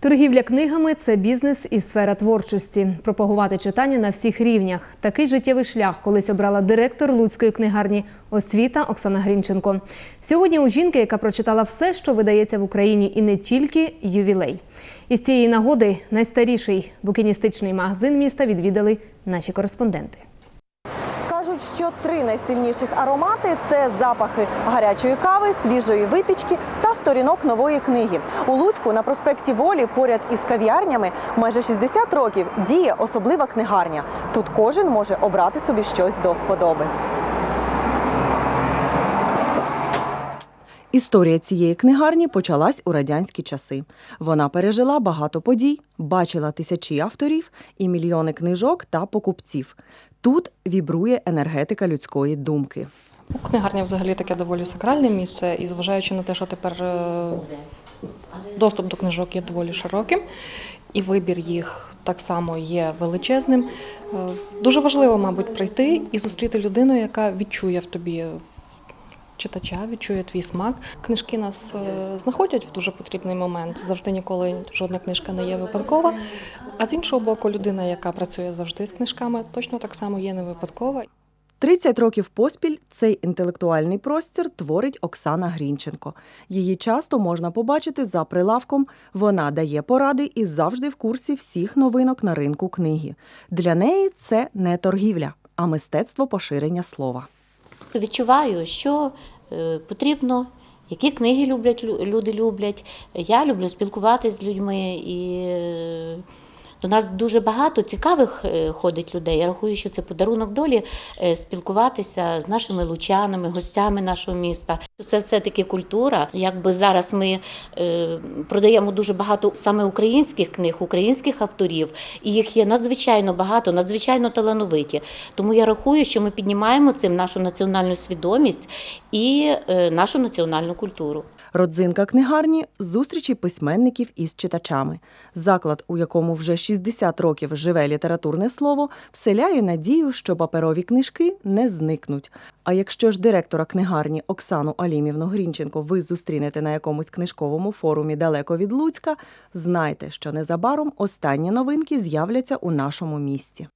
Торгівля книгами це бізнес і сфера творчості. Пропагувати читання на всіх рівнях. Такий життєвий шлях колись обрала директор Луцької книгарні освіта Оксана Грінченко. Сьогодні у жінки, яка прочитала все, що видається в Україні, і не тільки ювілей. І з цієї нагоди найстаріший букіністичний магазин міста відвідали наші кореспонденти. Кажуть, що три найсильніших аромати це запахи гарячої кави, свіжої випічки та сторінок нової книги. У Луцьку на проспекті Волі поряд із кав'ярнями майже 60 років діє особлива книгарня. Тут кожен може обрати собі щось до вподоби. Історія цієї книгарні почалась у радянські часи. Вона пережила багато подій, бачила тисячі авторів і мільйони книжок та покупців. Тут вібрує енергетика людської думки. Книгарня взагалі таке доволі сакральне місце, і зважаючи на те, що тепер е, доступ до книжок є доволі широким, і вибір їх так само є величезним. е, Дуже важливо, мабуть, прийти і зустріти людину, яка відчує в тобі. Читача відчує твій смак. Книжки нас е, знаходять в дуже потрібний момент. Завжди ніколи жодна книжка не є випадкова. А з іншого боку, людина, яка працює завжди з книжками, точно так само є не випадкова. 30 років поспіль цей інтелектуальний простір творить Оксана Грінченко. Її часто можна побачити за прилавком. Вона дає поради і завжди в курсі всіх новинок на ринку книги. Для неї це не торгівля, а мистецтво поширення слова. Відчуваю, що е, потрібно, які книги люблять лю- люди люблять. Я люблю спілкуватися з людьми і. До нас дуже багато цікавих е, ходить людей. Я рахую, що це подарунок долі е, спілкуватися з нашими лучанами, гостями нашого міста. Це все-таки культура. Якби зараз ми е, продаємо дуже багато саме українських книг, українських авторів, і їх є надзвичайно багато, надзвичайно талановиті. Тому я рахую, що ми піднімаємо цим нашу національну свідомість і нашу національну культуру. Родзинка книгарні зустрічі письменників із читачами. Заклад, у якому вже 60 років живе літературне слово, вселяє надію, що паперові книжки не зникнуть. А якщо ж директора книгарні Оксану Алімівну Грінченко ви зустрінете на якомусь книжковому форумі далеко від Луцька, знайте, що незабаром останні новинки з'являться у нашому місті.